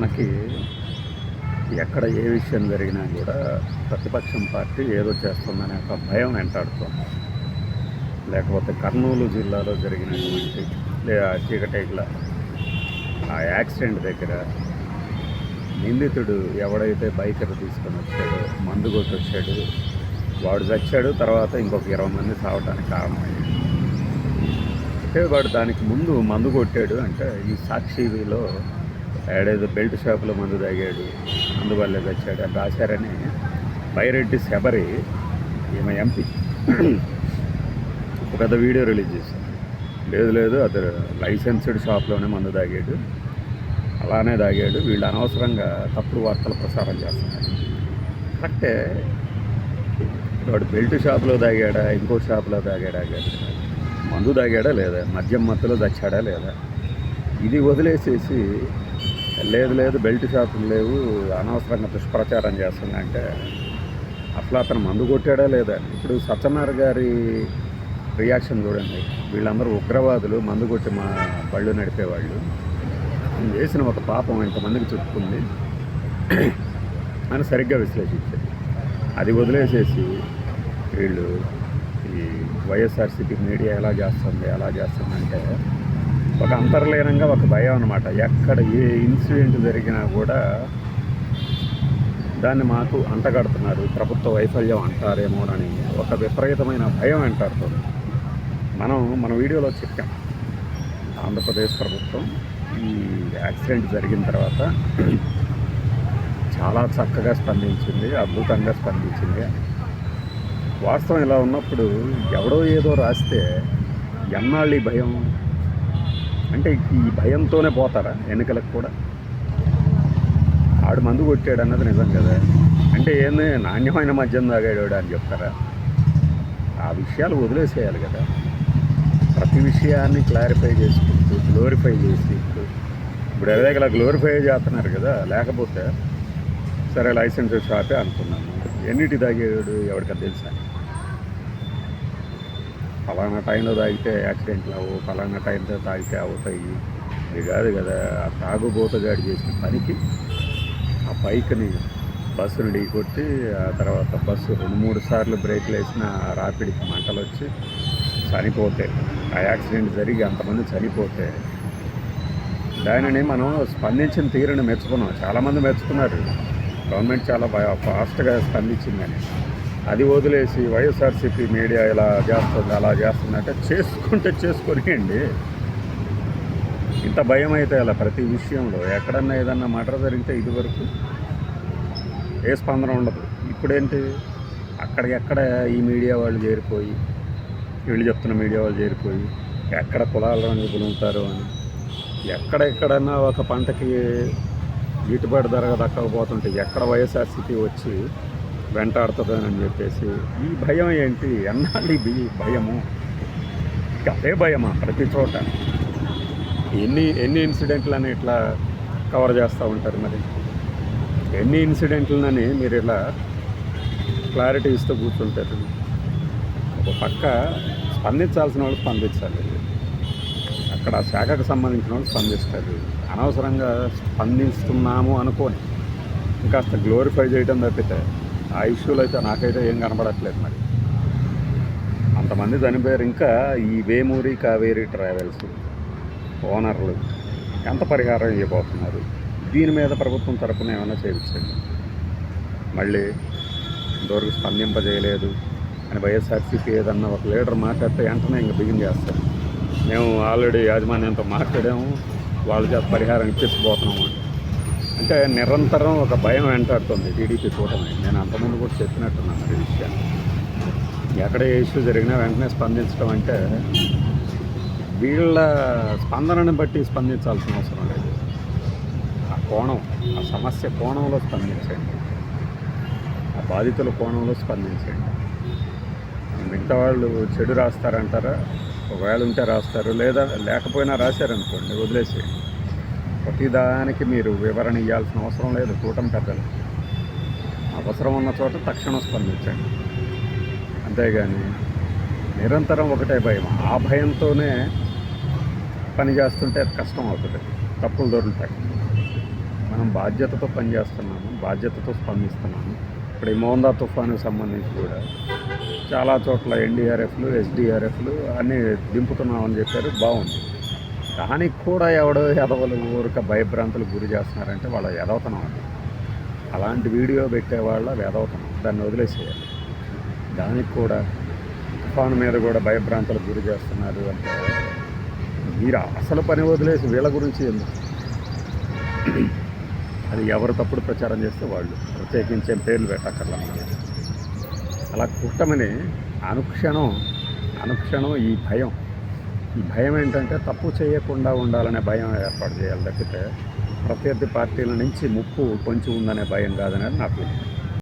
మనకి ఎక్కడ ఏ విషయం జరిగినా కూడా ప్రతిపక్షం పార్టీ ఏదో చేస్తుందనే ఒక భయం వెంటాడుతుంది. లేకపోతే కర్నూలు జిల్లాలో జరిగినటువంటి లేదా చీకటేకుల ఆ యాక్సిడెంట్ దగ్గర నిందితుడు ఎవడైతే బైకర్ తీసుకొని వచ్చాడో మందు కొట్టొచ్చాడు వాడు చచ్చాడు తర్వాత ఇంకొక ఇరవై మంది చావడానికి కారణమైంది అంటే వాడు దానికి ముందు మందు కొట్టాడు అంటే ఈ సాక్షిలో ఏడేదో బెల్ట్ షాపులో మందు తాగాడు అందువల్లే వచ్చాడు అని రాశారని బైరెడ్డి శబరి ఈమె ఎంపీ. ఒక పెద్ద వీడియో రిలీజ్ చేశారు లేదు లేదు అతను లైసెన్స్డ్ షాప్లోనే మందు తాగాడు. అలానే తాగాడు. వీళ్ళు అనవసరంగా తప్పుడు వార్తలు ప్రసారం చేస్తున్నారు. కరెక్టే వాడు బెల్ట్ షాప్లో తాగాడా ఇంకో షాప్లో తాగాడా మందు తాగాడా లేదా? మద్యం మత్తులో చచ్చాడా లేదా? ఇది వదిలేసేసి లేదు లేదు బెల్ట్ షాపులు లేవు. అనవసరంగా దుష్ప్రచారం చేస్తుందంటే అంటే అసలు అతను మందు కొట్టాడా లేదా? ఇప్పుడు సత్యనారాయణ గారి రియాక్షన్ చూడండి. వీళ్ళందరూ ఉగ్రవాదులు మందు కొట్టి మా బళ్ళు నడిపేవాళ్ళు. నేను చేసిన ఒక పాపం ఇంతమందికి చుట్టుకుంది అని సరిగ్గా విశ్లేషించారు. అది వదిలేసేసి వీళ్ళు ఈ వైఎస్ఆర్సీపీ మీడియా ఎలా చేస్తుంది ఎలా చేస్తుందంటే ఒక అంతర్లీనంగా ఒక భయం అనమాట ఎక్కడ ఏ ఇన్సిడెంట్ జరిగినా కూడా దాన్ని మాకు అంటగడుతున్నారు. ప్రభుత్వ వైఫల్యం అంటారేమోనని ఒక విపరీతమైన భయం అంటారు మనం మన వీడియోలో చెప్పాం. ఆంధ్రప్రదేశ్ ప్రభుత్వం ఈ యాక్సిడెంట్ జరిగిన తర్వాత చాలా చక్కగా స్పందించింది అద్భుతంగా స్పందించింది. వాస్తవం ఇలా ఉన్నప్పుడు ఎవడో ఏదో రాస్తే ఎన్నాళ్ళు భయం? అంటే ఈ భయంతోనే పోతారా ఎన్నికలకు కూడా? ఆడు మందు కొట్టాడు అన్నది నిజం కదా. అంటే ఏంది నాణ్యమైన మద్యం తాగాడు అని చెప్తారా? ఆ విషయాలు వదిలేసేయాలి కదా. ప్రతి విషయాన్ని క్లారిఫై చేసుకుంటూ గ్లోరిఫై చేసి ఇప్పుడు ఎలాగలా గ్లోరిఫై చేస్తున్నారు కదా. లేకపోతే సరే లైసెన్స్ షాపే అనుకున్నాను ఎన్నిటి తాగాడు ఎవరికైనా తెలుసా? ఫలానా టైంలో తాగితే యాక్సిడెంట్లు అవ్వు ఫలానా టైంలో తాగితే అవుతాయి. ఇది కాదు కదా ఆ తాగుబోతగాడు చేసిన పనికి ఆ బైక్ని బస్సును ఢీకొట్టి ఆ తర్వాత బస్సు రెండు మూడు సార్లు బ్రేక్లు వేసిన రాపిడికి మంటలు వచ్చి చనిపోతే ఆ యాక్సిడెంట్ జరిగి అంతమంది చనిపోతే దానిని మనం స్పందించిన తీరుని మెచ్చుకున్నాం. చాలామంది మెచ్చుకున్నారు గవర్నమెంట్ చాలా ఫాస్ట్గా స్పందించిందని. అది వదిలేసి వైఎస్ఆర్సీపీ మీడియా ఇలా చేస్తుంది అలా చేస్తుంది అంటే చేసుకుంటే చేసుకొనియండి. ఇంత భయం అయితే అలా ప్రతి విషయంలో. ఎక్కడన్నా ఏదన్నా మటర్ జరిగితే ఇదివరకు ఏ స్పందన ఉండదు. ఇప్పుడేంటి? అక్కడికెక్కడ ఈ మీడియా వాళ్ళు చేరిపోయి వీళ్ళు చెప్తున్న మీడియా వాళ్ళు చేరిపోయి ఎక్కడ కులాల రంగు పులుగుతారు అని. ఎక్కడెక్కడన్నా ఒక పంటకి గిట్టుబాటు ధర దక్కకపోతుంటే ఎక్కడ వైఎస్ఆర్సీపీ వచ్చి వెంటాడుతుందని చెప్పేసి ఈ భయం ఏంటి? ఎన్నాళ్ళు ఈ భయము? ఇక అదే భయమా ప్రతి చోట? ఎన్ని ఎన్ని ఇన్సిడెంట్లని ఇట్లా కవర్ చేస్తూ ఉంటారు మరి? ఎన్ని ఇన్సిడెంట్లని మీరు ఇలా క్లారిటీ ఇస్తూ కూర్చుంటారు? ఒక పక్క స్పందించాల్సిన వాళ్ళు స్పందించాలి. అక్కడ శాఖకు సంబంధించిన వాళ్ళు స్పందిస్తారు. అనవసరంగా స్పందిస్తున్నాము అనుకోని ఇంకాస్త గ్లోరిఫై చేయడం తప్పితే ఆ ఇష్యూలు అయితే నాకైతే ఏం కనబడట్లేదు మరి. అంతమంది చనిపోయారు. ఇంకా ఈ వేమూరి కావేరి ట్రావెల్స్ ఓనర్లు ఎంత పరిహారం ఇవ్వబోతున్నారు? దీని మీద ప్రభుత్వం తరపున ఏమైనా చేయించండి. మళ్ళీ ఇంతవరకు స్పందింపజేయలేదు అని వైఎస్ఆర్సీపీ ఏదన్నా ఒక లీడర్ మాట్లాడితే వెంటనే ఇంకా బిగిన్ చేస్తారు. మేము ఆల్రెడీ యాజమాన్యంతో మాట్లాడాము. వాళ్ళ చేత పరిహారం ఇప్పించబోతున్నాము అని అంటే నిరంతరం ఒక భయం వెంటాడుతుంది టీడీపీ కూటమి. నేను అంతకుముందు కూడా చెప్పినట్టున్నాను ఈ విషయాన్ని. ఎక్కడ ఏ ఇష్యూ జరిగినా వెంటనే స్పందించడం అంటే వీళ్ళ స్పందనని బట్టి స్పందించాల్సిన అవసరం లేదు. ఆ కోణం ఆ సమస్య కోణంలో స్పందించండి. ఆ బాధితుల కోణంలో స్పందించండి. మిగతా వాళ్ళు చెడు రాస్తారంటారా? ఒకవేళ ఉంటే రాస్తారు. లేదా లేకపోయినా రాశారనుకోండి వదిలేసేయండి. ప్రతిదానికి మీరు వివరణ ఇవ్వాల్సిన అవసరం లేదు. కూటమి పెద్దలు. అవసరం ఉన్న చోట తక్షణం స్పందించండి. అంతేగాని నిరంతరం ఒకటే భయం. ఆ భయంతోనే పని చేస్తుంటే అది కష్టం అవుతుంది. తప్పులు దొరుకుతాయి. మనం బాధ్యతతో పనిచేస్తున్నాము బాధ్యతతో స్పందిస్తున్నాము. ఇప్పుడు ఈ మోందా తుఫానుకు సంబంధించి కూడా చాలా చోట్ల ఎన్డీఆర్ఎఫ్లు ఎస్డీఆర్ఎఫ్లు అన్నీ దింపుతున్నామని చెప్పారు. బాగుంది. దానికి కూడా ఎవడో ఎదవలు ఊరిక భయభ్రాంతులు గురి చేస్తున్నారంటే వాళ్ళ ఎదవతనం అది. అలాంటి వీడియో పెట్టేవాళ్ళ ఎదవతనం దాన్ని వదిలేసేయాలి. దానికి కూడా తుఫాను మీద కూడా భయభ్రాంతులకు గురి చేస్తున్నారు అంటే మీరు అసలు పని వదిలేసి వీళ్ళ గురించి ఎందుకు? అది ఎవరు తప్పుడు ప్రచారం చేస్తే వాళ్ళు. ప్రత్యేకించే పేర్లు పెట్టక్కర్లా అలా కుట్టమని అనుక్షణం అనుక్షణం ఈ భయం భయం ఏంటంటే తప్పు చేయకుండా ఉండాలనే భయం ఏర్పాటు చేయాలి తప్పితే ప్రత్యర్థి పార్టీల నుంచి ముప్పు పొంచి ఉందనే భయం కాదనేది నా ఫీలింగ్